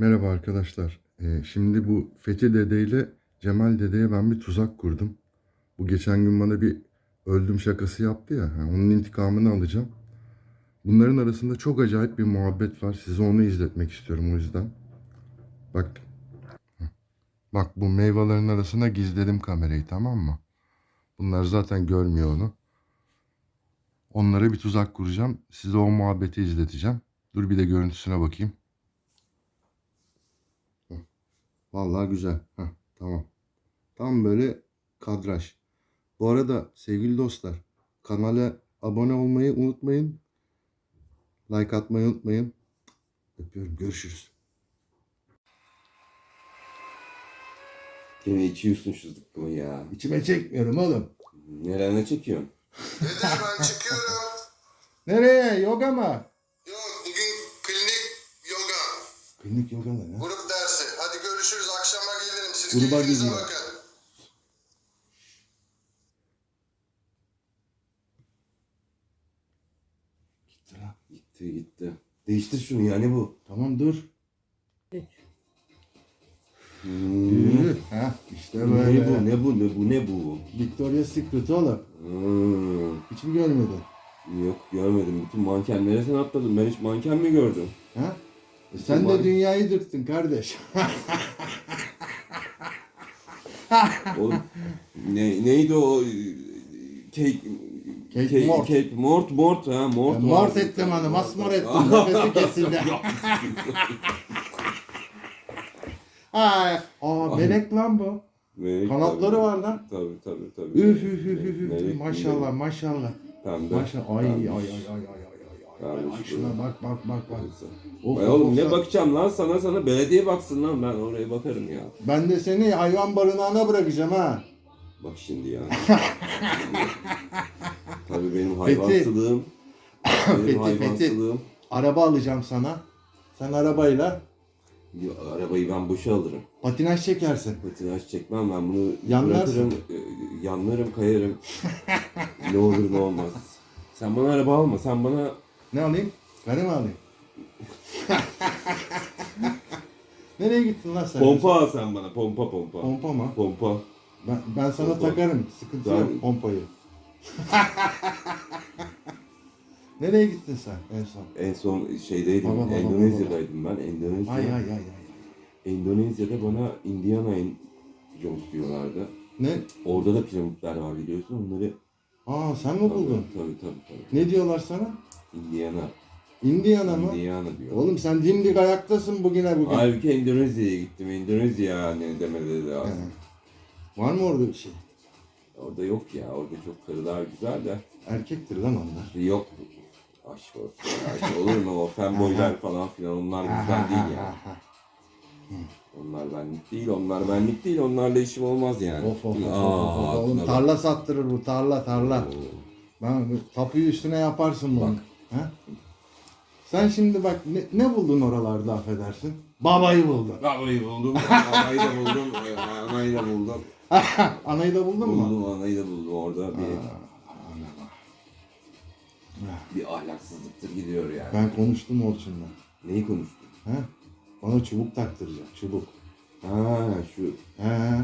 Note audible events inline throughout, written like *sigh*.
Merhaba arkadaşlar. Ee, şimdi bu Fethi Dede ile Cemal Dede'ye ben bir tuzak kurdum. Bu geçen gün bana bir öldüm şakası yaptı ya. ha, onun intikamını alacağım. Bunların arasında çok acayip bir muhabbet var. Size onu izletmek istiyorum o yüzden. Bak. Bak bu meyvelerin arasına gizledim kamerayı tamam mı? Bunlar zaten görmüyor onu. Onlara bir tuzak kuracağım. Size o muhabbeti izleteceğim. Dur bir de görüntüsüne bakayım. Vallahi güzel. Heh, tamam. Tam böyle kadraj. Bu arada sevgili dostlar kanala abone olmayı unutmayın. Like atmayı unutmayın. Öpüyorum. Görüşürüz. Gene içiyorsun şu zıkkımı ya. İçime çekmiyorum oğlum. Nerene çekiyorsun? Dede ben çıkıyorum. Nereye? Yoga mı? Yok bugün klinik yoga. Klinik yoga mı? Grup bakın. Gitti lan. Gitti gitti. Değiştir şunu ya ne bu? Tamam dur. Hmm. Heh, işte Ne böyle. bu ne bu ne bu ne bu? Victoria's Secret oğlum. Hmm. Hiç mi görmedin? Yok görmedim. Bütün mankenlere sen atladın. Ben hiç manken mi gördüm? Ha? E sen de dünyayı dürttün kardeş. *laughs* Oğlum ne, neydi o? Cake, Cake Mort. Cake Mort Mort ha Mort. Ya mort ettim hanım, asmar ettim. *laughs* Nefesi kesildi. Ay, aa melek lan bu. Melek Kanatları tabii. var lan. Tabii tabii tabii. Üf üf üf üf Maşallah melek. maşallah. Pembe. Maşallah. Ay ay ay ay ay ay ay. Şuna bak bak bak bak. Of, Vay oğlum of, ne bakacağım lan sana sana belediye baksın lan ben oraya bakarım ya. Ben de seni hayvan barınağına bırakacağım ha. Bak şimdi ya. *laughs* Tabii benim hayvansılığım. benim Fethi, hayvansılığım. Araba alacağım sana. Sen arabayla Ya, Arabayı ben boşa alırım. patinaj çekersin. Patinaj çekmem ben bunu Yanlarsın. bırakırım. e, Yanlarım kayarım. *laughs* ne olur ne olmaz. Sen bana araba alma sen bana Ne alayım? Karı mı alayım? *laughs* Nereye gittin lan sen? pompa al sen bana pompa pompa. Pompa mı? Pompa. Ben, ben sana Pompa. takarım. Sıkıntı Ben- yok pompayı. *laughs* Nereye gittin sen en son? En son şeydeydim Baba, baba, Endonezya'daydım ben Endonezya. Ay ay ay ay. Endonezya'da bana Indiana Jones diyorlardı. Ne? Orada da piramitler var biliyorsun onları. Aa sen mi buldun? Tabii tabii tabii. Ne diyorlar sana? Indiana. Indiana mı? Indiana diyor. Oğlum sen dimdik ayaktasın bugüne bugün. Halbuki Endonezya'ya gittim. Endonezya ne demedi de lazım. He. Var mı orada bir şey? Orada yok ya. Orada çok karılar güzel de. Erkektir lan onlar. Yok. Aşk olsun. Aşk olur mu? O fanboylar falan filan onlar bizden değil ya. Onlar benlik değil. Onlar benlik değil. Onlarla işim olmaz yani. Of of of, Aa, of, of. Oğlum aklına bak. tarla sattırır bu tarla tarla. Oo. Ben tapuyu üstüne yaparsın bunu. Ha? Sen şimdi bak ne, ne buldun oralarda affedersin? Babayı buldun. Babayı buldum. *laughs* Anayı da buldum. Anayı da buldum. *laughs* Anayı da buldun mu? Buldum anayı da buldum. Orada bir bir ahlaksızlıktır gidiyor yani. Ben konuştum Orçun'la. Neyi konuştun? Ha? Bana çubuk taktıracak. Çubuk. Ha şu. He.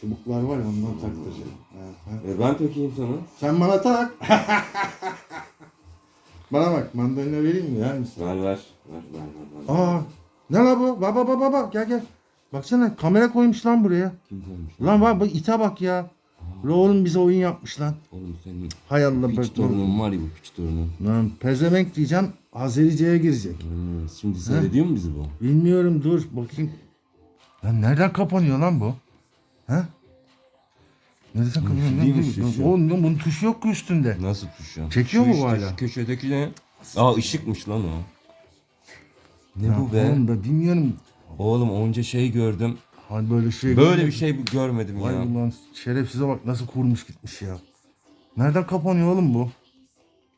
Çubuklar var ya ondan taktıracak. He, he. E ben takayım sana. Sen bana tak. *laughs* bana bak mandalina vereyim mi? Yer misin? Ver ver. Ver ver ver. ver. Aa, ne la bu? Baba baba baba gel gel. Baksana kamera koymuş lan buraya. Kim koymuş? Lan bak, bak ite bak ya. La oğlum bize oyun yapmış lan. Oğlum senin Hay Allah piç bak. torunun var ya bu piç torunun. Lan pezevenk diyeceğim. Azerice'ye girecek. Hmm, Şimdi seyrediyor mu bizi bu? Bilmiyorum dur bakayım. Lan nereden kapanıyor lan bu? He? Nereden kapanıyor? şu lan? değil mi Dur, şu, dur. şu? Oğlum bunun tuşu yok ki üstünde. Nasıl tuş ya? Çekiyor mu bu işte, hala? Şu köşedeki ne? Aa ışıkmış lan o. Ne Ya bu be? Oğlum da bilmiyorum. Oğlum onca şey gördüm. Hani böyle şey. Böyle bir şey görmedim Vay ya. ulan şerefsize bak nasıl kurmuş gitmiş ya. Nereden kapanıyor oğlum bu?